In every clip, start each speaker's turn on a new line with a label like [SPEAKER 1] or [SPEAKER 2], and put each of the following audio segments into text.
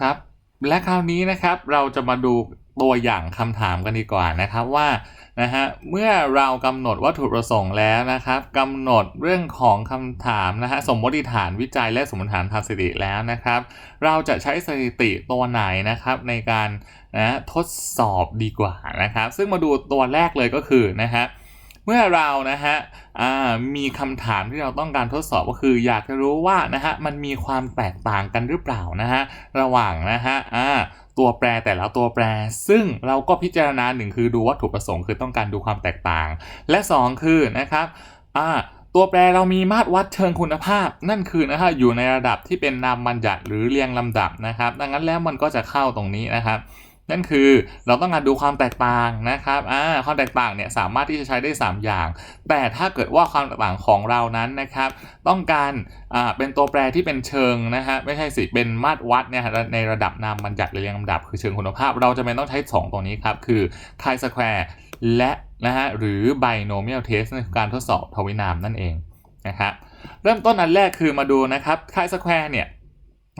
[SPEAKER 1] ครับ และคราวนี้นะครับเราจะมาดูตัวอย่างคำถามกันดีกว่านะครับว่านะฮะเมื่อเรากำหนดวัตถุประสงค์แล้วนะครับกำหนดเรื่องของคำถามนะฮะสมมติฐานวิจัยและสมมติฐานทางสถิติแล้วนะครับ เราจะใช้สถิติตัวไหนนะครับในการนะทดสอบดีกว่านะครับ ซึ่งมาดูตัวแรกเลยก็คือนะฮะ เมื่อเรานะฮะมีคำถามที่เราต้องการทดสอบก็คืออยากจะรู้ว่านะฮะมันมีความแตกต่างกันหรือเปล่านะฮะระหว่างนะฮะตัวแปรแต่ละตัวแปร ซึ่งเราก็พิจารณาหนึ่งคือดูวัตถุประสงค์คือต้องการดูความแตกต่าง และ 2 คือนะครับตัวแปรเรามีมาตรวัดเชิงคุณภาพ นั่นคือนะฮะอยู่ในระดับที่เป็นนามบัญญัติหรือเรียงลำดับนะครับ ดังนั้นแล้วมันก็จะเข้าตรงนี้นะครับ นั่นคือเราต้องการดูความแตกต่างนะครับอ่าความแตกต่างเนี่ยสามารถที่จะใช้ได้ 3 อย่าง แต่ถ้าเกิดว่าความแตกต่างของเรานั้นนะครับ ต้องการอ่าเป็นตัวแปรที่เป็นเชิงนะฮะไม่ใช่สิเป็นมาตรวัดเนี่ยฮะในระดับนามบัญญัติหรือเรียงลำดับ คือเชิงคุณภาพ เราจะเป็นต้องใช้ 2ตรงนี้ครับคือ chi square และนะฮะหรือ binomial test นั่นคือการทดสอบทวินามนั่นเองนะครับเริ่มต้นอันแรกคือมาดูนะครับ chi square เนี่ย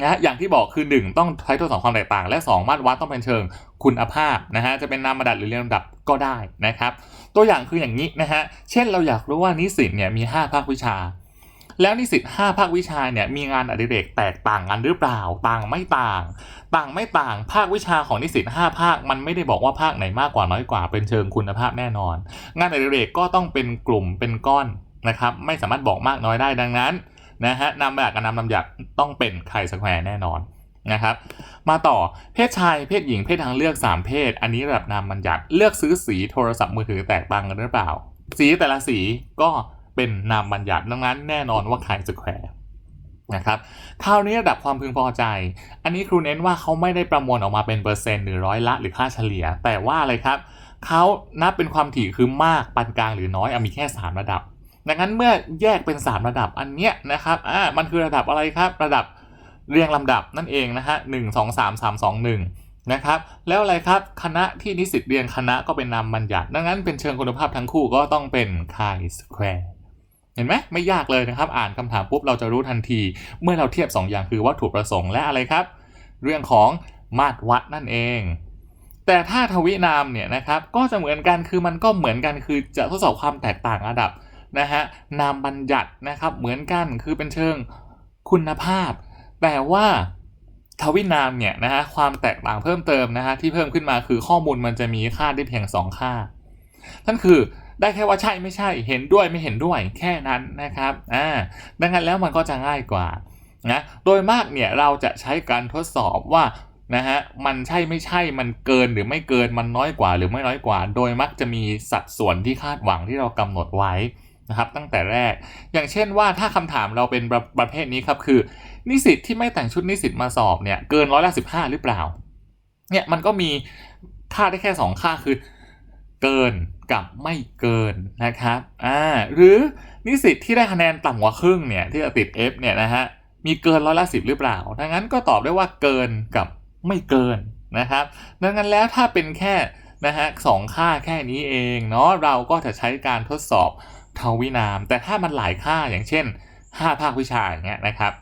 [SPEAKER 1] นะอย่างที่บอกคือ 1 ต้องใช้ทดสอบความแตกต่าง และ 2 มาตรวัดต้องเป็นเชิงคุณภาพนะฮะจะเป็นนามบัญญัติหรือเรียงลำดับก็ได้นะครับ ตัวอย่างคืออย่างนี้นะฮะเช่นเราอยากรู้ว่านิสิตเนี่ยมี 5 ภาควิชา แล้วนิสิต5ภาควิชาเนี่ยมีงานอดิเรกแตกต่างกันหรือเปล่า ต่างไม่ต่าง ต่างไม่ต่างภาควิชาของนิสิต5ภาคมันไม่ได้บอกว่าภาคไหนมากกว่าน้อยกว่าเป็นเชิงคุณภาพแน่นอน งานอดิเรกก็ต้องเป็นกลุ่มเป็นก้อนนะครับไม่สามารถบอกมากน้อยได้ดังนั้น นะฮะนำแบบกับนำนำหยักต้องเป็นไข่สแควร์แน่นอนนะครับมาต่อเพศชายเพศหญิงเพศทางเลือก 3 เพศ อันนี้ระดับนามบัญญัติเลือกซื้อสีโทรศัพท์มือถือแตกต่างกันหรือเปล่า สีแต่ละสีก็เป็นนามบัญญัติดังนั้นแน่นอนว่าไข่สแควร์นะครับคราวนี้ระดับความพึงพอใจ อันนี้ครูเน้นว่าเขาไม่ได้ประมวลออกมาเป็นเปอร์เซ็นต์หรือร้อยละหรือค่าเฉลี่ย แต่ว่าอะไรครับเขานับเป็นความถี่คือมากปานกลางหรือน้อยอมีแค่ 3 ระดับ ดังนั้นเมื่อแยกเป็น 3 ระดับอันเนี้ยนะครับอ่ามันคือระดับอะไรครับ ระดับเรียงลำดับนั่นเองนะฮะหนึ่งสองสามสามสองหนึ่งนะครับ แล้วอะไรครับคณะที่นิสิตเรียนคณะก็เป็นนามบัญญัติ ดังนั้นเป็นเชิงคุณภาพทั้งคู่ก็ต้องเป็น chi square เห็นไหมไม่ยากเลยนะครับ อ่านคำถามปุ๊บเราจะรู้ทันที เมื่อเราเทียบ 2 อย่างคือวัตถุประสงค์และอะไรครับ เรื่องของมาตรวัดนั่นเอง แต่ถ้าทวินามเนี่ยนะครับก็จะเหมือนกันคือมันก็เหมือนกันคือจะทดสอบความแตกต่างระดับ นะฮะนามบัญญัตินะครับเหมือนกันคือเป็นเชิงคุณภาพ แต่ว่าทวินามเนี่ยนะฮะความแตกต่างเพิ่มเติมนะฮะที่เพิ่มขึ้นมาคือข้อมูลมันจะมีค่าได้เพียง 2 ค่า นั่นคือได้แค่ว่าใช่ไม่ใช่เห็นด้วยไม่เห็นด้วยแค่นั้นนะครับอ่าดังนั้นแล้วมันก็จะง่ายกว่านะโดยมากเนี่ยเราจะใช้การทดสอบว่านะฮะมันใช่ไม่ใช่มันเกินหรือไม่เกินมันน้อยกว่าหรือไม่น้อยกว่า โดยมักจะมีสัดส่วนที่คาดหวังที่เรากำหนดไว้ นะครับตั้งแต่แรก อย่างเช่นว่าถ้าคำถามเราเป็นประประเภทนี้ครับคือ นิสิตที่ไม่แต่งชุดนิสิตมาสอบเนี่ยเกินร้อยละสิบห้าหรือเปล่าเนี่ยมันก็มีค่าได้แค่ 2 ค่าคือ เกินกับไม่เกินนะครับอ่าหรือนิสิตที่ได้คะแนนต่ำกว่าครึ่งเนี่ยที่จะติด F เนี่ยนะฮะมีเกินร้อยละสิบหรือเปล่าดังนั้นก็ตอบได้ว่าเกินกับไม่เกินนะครับดังนั้นแล้วถ้าเป็นแค่นะฮะสองค่าแค่นี้เองเนาะเราก็จะใช้การทดสอบ ทวินาม แต่ถ้ามันหลายค่าอย่างเช่น 5 ภาควิชาอย่างเงี้ยนะครับ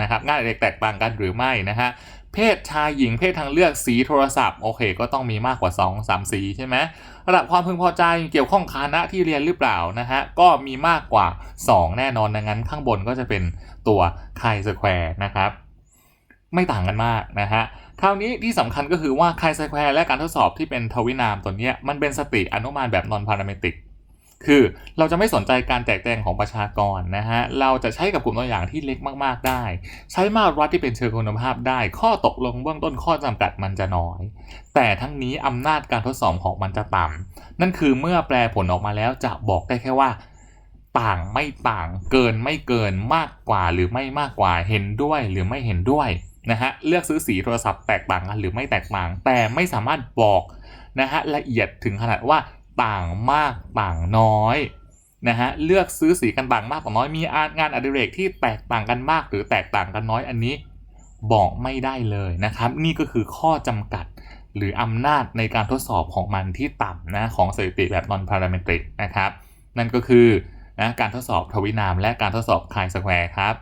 [SPEAKER 1] นะครับง่ายเด็กแตกต่างกันหรือไม่นะฮะเพศชายหญิงเพศทางเลือกสีโทรศัพท์โอเค ก็ต้องมีมากกว่า 2 3 สีใช่ไหมระดับความพึงพอใจเกี่ยวข้องคณะที่เรียนหรือเปล่านะฮะก็มีมากกว่า 2 แน่นอนดังนั้นข้างบนก็จะเป็นตัวไคสแควร์นะครับไม่ต่างกันมากนะฮะคราวนี้ที่สำคัญก็คือว่าไคสแควร์และการทดสอบที่เป็นทวินามตัวเนี้ยมันเป็นสติอนุมานแบบนอนพาราเมตริก คือเราจะไม่สนใจการแตกแตงของประชากรนะฮะ เราจะใช้กับกลุ่มตัวอย่างที่เล็กมากๆได้ ใช้มาตรวัดที่เป็นเชิงคุณภาพได้ ข้อตกลงเบื้องต้นข้อจำกัดมันจะน้อย แต่ทั้งนี้อำนาจการทดสอบของมันจะต่ำนั่นคือเมื่อแปลผลออกมาแล้วจะบอกได้แค่ว่า ต่างไม่ต่างเกินไม่เกินมากกว่าหรือไม่มากกว่าเห็นด้วยหรือไม่เห็นด้วยนะฮะเลือกซื้อสีโทรศัพท์แตกต่างกันหรือไม่แตกต่าง แต่ไม่สามารถบอกนะฮะละเอียดถึงขนาดว่า ต่างมากต่างน้อยนะฮะเลือกซื้อสีกันต่างมากต่างน้อยมีงานอดิเรกที่แตกต่างกันมาก หรือแตกต่างกันน้อยอันนี้ บอกไม่ได้เลยนะครับ นี่ก็คือข้อจำกัดหรืออำนาจในการทดสอบของมันที่ต่ำนะของสถิติแบบนอนพาราเมตริกนะครับ นั่นก็คือนะการทดสอบทวินามและการทดสอบคายสแควร์ครับ